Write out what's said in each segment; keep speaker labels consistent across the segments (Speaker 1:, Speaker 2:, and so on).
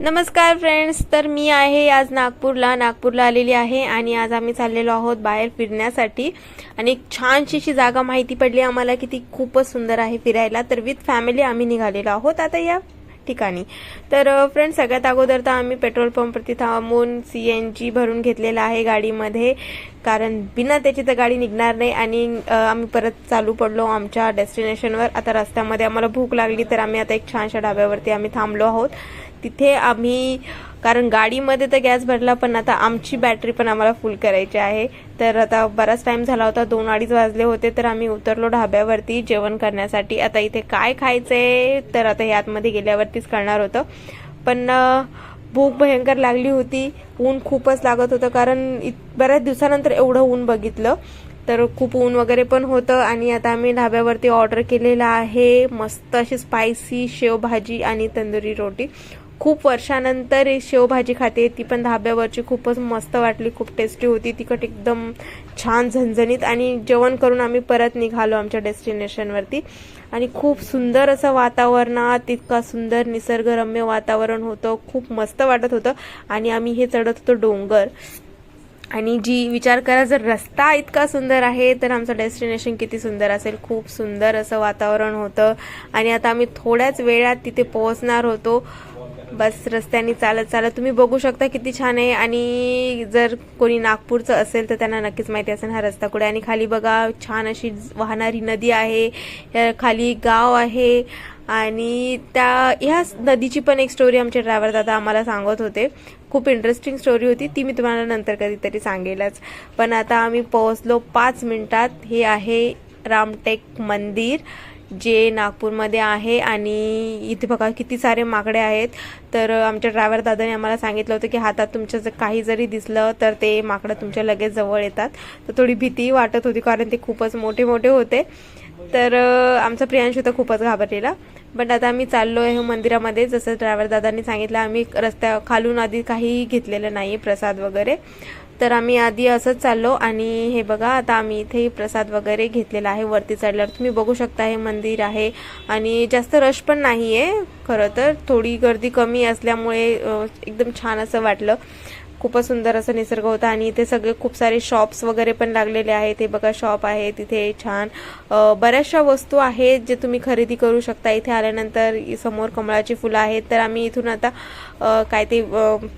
Speaker 1: नमस्कार फ्रेंड्स तर मी आहे आज नागपूरला. नागपूरला आलेली आहे आणि आज आम्ही चाललेलो आहोत बाहेर फिरण्यासाठी. आणि एक छानशी अशी जागा माहिती पडली आम्हाला की ती खूपच सुंदर आहे फिरायला. तर विथ फॅमिली आम्ही निघालेलो आहोत आता या ठिकाणी. तर फ्रेंड्स सगळ्यात अगोदर तर आम्ही पेट्रोल पंपवरती थांबून सी एन जी भरून घेतलेला आहे गाडीमध्ये. कारण बिना त्याची तर गाडी निघणार नाही आणि आम्ही परत चालू पडलो आमच्या डेस्टिनेशनवर आता रस्त्यामध्ये आम्हाला भूक लागली तर आम्ही आता एक छानशा ढाब्यावरती आम्ही थांबलो आहोत. तिथे आम्ही कारण गाडीमध्ये तर गॅस भरला पण आता आमची बॅटरी पण आम्हाला फुल करायची आहे. तर आता बराच टाईम झाला होता दोन अडीच वाजले होते तर आम्ही उतरलो ढाब्यावरती जेवण करण्यासाठी. आता इथे काय खायचंय तर आता हे आतमध्ये गेल्यावरतीच कळणार होतं. पण भूक भयंकर लागली होती ऊन खूपच लागत होतं कारण इत- बऱ्याच दिवसानंतर एवढं ऊन बघितलं. तर खूप ऊन वगैरे पण होतं आणि आता आम्ही ढाब्यावरती ऑर्डर केलेलं आहे मस्त अशी स्पायसी शेवभाजी आणि तंदुरी रोटी. खूप वर्षानंतर शेवभाजी खाते. ती पण धाब्यावरची खूपच मस्त वाटली खूप टेस्टी होती. तिखट एकदम छान झणझणीत आणि जेवण करून आम्ही परत निघालो आमच्या डेस्टिनेशनवरती आणि खूप सुंदर असं वातावरणात इतका सुंदर निसर्गरम्य वातावरण होतं. खूप मस्त वाटत होतं. आणि आम्ही हे चढत होतो डोंगर. आणि जी विचार करा जर रस्ता इतका सुंदर आहे तर आमचं डेस्टिनेशन किती सुंदर असेल. खूप सुंदर असं वातावरण होतं. आणि आता आम्ही थोड्याच वेळात तिथे पोहोचणार होतो. बस रस्त्याने चालत चालत तुम्ही बघू शकता किती छान आहे. आणि जर कोणी नागपूरचं असेल तर त्यांना नक्कीच माहिती असेल हा रस्ता कुठे आणि खाली बघा छान अशी वाहणारी नदी आहे. खाली गाव आहे. आणि त्या ह्या नदीची पण एक स्टोरी आमचे ड्रायव्हर दादा आम्हाला सांगत होते. खूप इंटरेस्टिंग स्टोरी होती. ती मी तुम्हाला नंतर कधीतरी सांगेलच. पण आता आम्ही पोहोचलो पाच मिनिटात. हे आहे रामटेक मंदिर. जे नागपूरमध्ये आहे आणि इथे बघा किती सारे माकडे आहेत. तर आमच्या ड्रायव्हर दादाने आम्हाला सांगितलं होतं की हातात तुमच्या जर काही जरी दिसलं तर ते माकडं तुमच्या लगेच जवळ येतात. तर थोडी भीती वाटत होती कारण ते खूपच मोठे मोठे होते. तर आमचा प्रियांशू तर खूपच घाबरलेला. बट आता आम्ही चाललो आहे मंदिरामध्ये. जसं ड्रायव्हर दादांनी सांगितलं आम्ही रस्त्या खालून आधी काही घेतलेलं नाही प्रसाद वगैरे. तर आम्ही आधी असंच चाललो आणि हे बघा आता आम्ही इथे प्रसाद वगैरे घेतलेला आहे. वरती चढल्यावर तुम्ही बघू शकता हे मंदिर आहे. आणि जास्त रश पण नाही आहे खरं तर. थोडी गर्दी कमी असल्यामुळे एकदम छान असं वाटलं. खूपच सुंदर असं निसर्ग होता आणि इथे सगळे खूप सारे शॉप्स वगैरे पण लागलेले आहेत. हे बघा शॉप आहे तिथे छान. बऱ्याचशा वस्तू आहेत जे तुम्ही खरेदी करू शकता. इथे आल्यानंतर समोर कमळाची फुलं आहेत. तर आम्ही इथून आता काय ते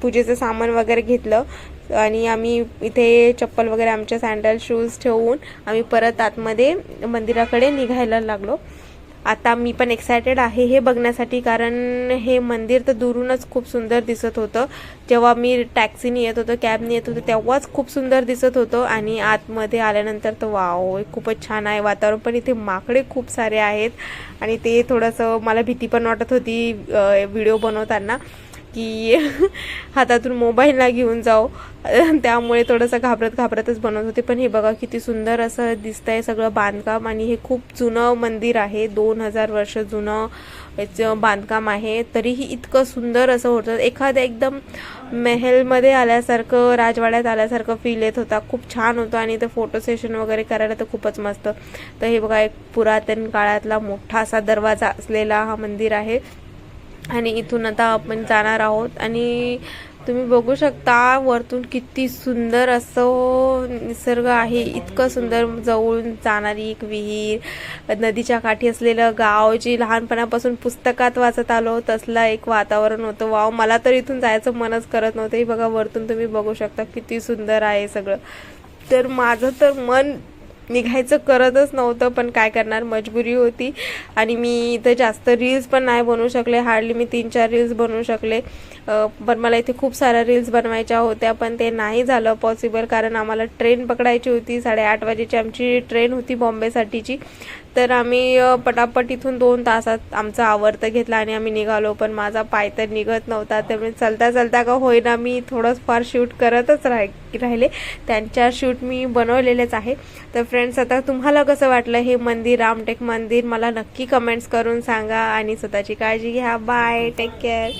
Speaker 1: पूजेचं सामान वगैरे घेतलं. आणि आम्ही इथे चप्पल वगैरे आमच्या सँडल शूज ठेवून आम्ही परत आतमध्ये मंदिराकडे निघायला लागलो. आता मी पण एक्सायटेड आहे हे बघण्यासाठी कारण हे मंदिर तर दुरूनच खूप सुंदर दिसत होतं. जेव्हा मी टॅक्सीने येत होतो कॅबने येत होतो तेव्हाच खूप सुंदर दिसत होतं. आणि आतमध्ये आल्यानंतर तर वाव खूपच छान आहे वातावरण. पण इथे माकडे खूप सारे आहेत. आणि ते थोडंसं मला भीती पण वाटत होती व्हिडिओ बनवताना. की हातातून मोबाईलला घेऊन जाऊ. त्यामुळे थोडंसं घाबरत घाबरतच बनवत होते. पण हे बघा किती सुंदर असं दिसतंय सगळं बांधकाम आणि हे खूप जुनं मंदिर आहे. दोन हजार वर्ष जुनं याचं बांधकाम आहे. तरीही इतकं सुंदर असं होतं. एखाद्या एकदम मेहेलमध्ये आल्यासारखं राजवाड्यात आल्यासारखं फील येत होता. खूप छान होतं आणि ते फोटो सेशन वगैरे करायला तर खूपच मस्त. तर हे बघा एक पुरातन काळातला मोठा असा दरवाजा असलेला हा मंदिर आहे. आणि इथून आता आपण जाणार आहोत. आणि तुम्ही बघू शकता वरतून किती सुंदर असं निसर्ग आहे. इतकं सुंदर जवळून जाणारी एक विहीर नदीच्या काठी असलेलं गाव जे लहानपणापासून पुस्तकात वाचत आलो तसला एक वातावरण होतं. वाव मला तर इथून जायचं मनच करत नव्हतं. हे बघा वरतून तुम्ही बघू शकता किती सुंदर आहे सगळं. तर माझं तर मन निघायचं करतच नव्हतं पण काय करणार? मजबुरी होती. आणि मी इथं जास्त रील्स पण नाही बनवू शकले. हार्डली मी तीन चार रील्स बनवू शकले. पण मला इथे खूप साऱ्या रील्स बनवायच्या होत्या पण ते नाही झालं पॉसिबल कारण आम्हाला ट्रेन पकडायची होती. साडेआठ वाजेची आमची ट्रेन होती बॉम्बेसाठीची. तर आम्ही पटापट इथून दोन तासात आमचं आवर्त घेतलं आणि आम्ही निघालो. पण माझा पाय तर निघत नव्हता. त्यामुळे चलता चलता का होईना मी थोडंच फार शूट करतच राह राहिले. त्यांच्या शूट मी बनवलेलेच आहे. तर फ्रेंड्स आता तुम्हाला कसं वाटलं हे मंदिर रामटेक मंदिर? मला नक्की कमेंट्स करून सांगा आणि स्वतःची काळजी घ्या. बाय. Take care.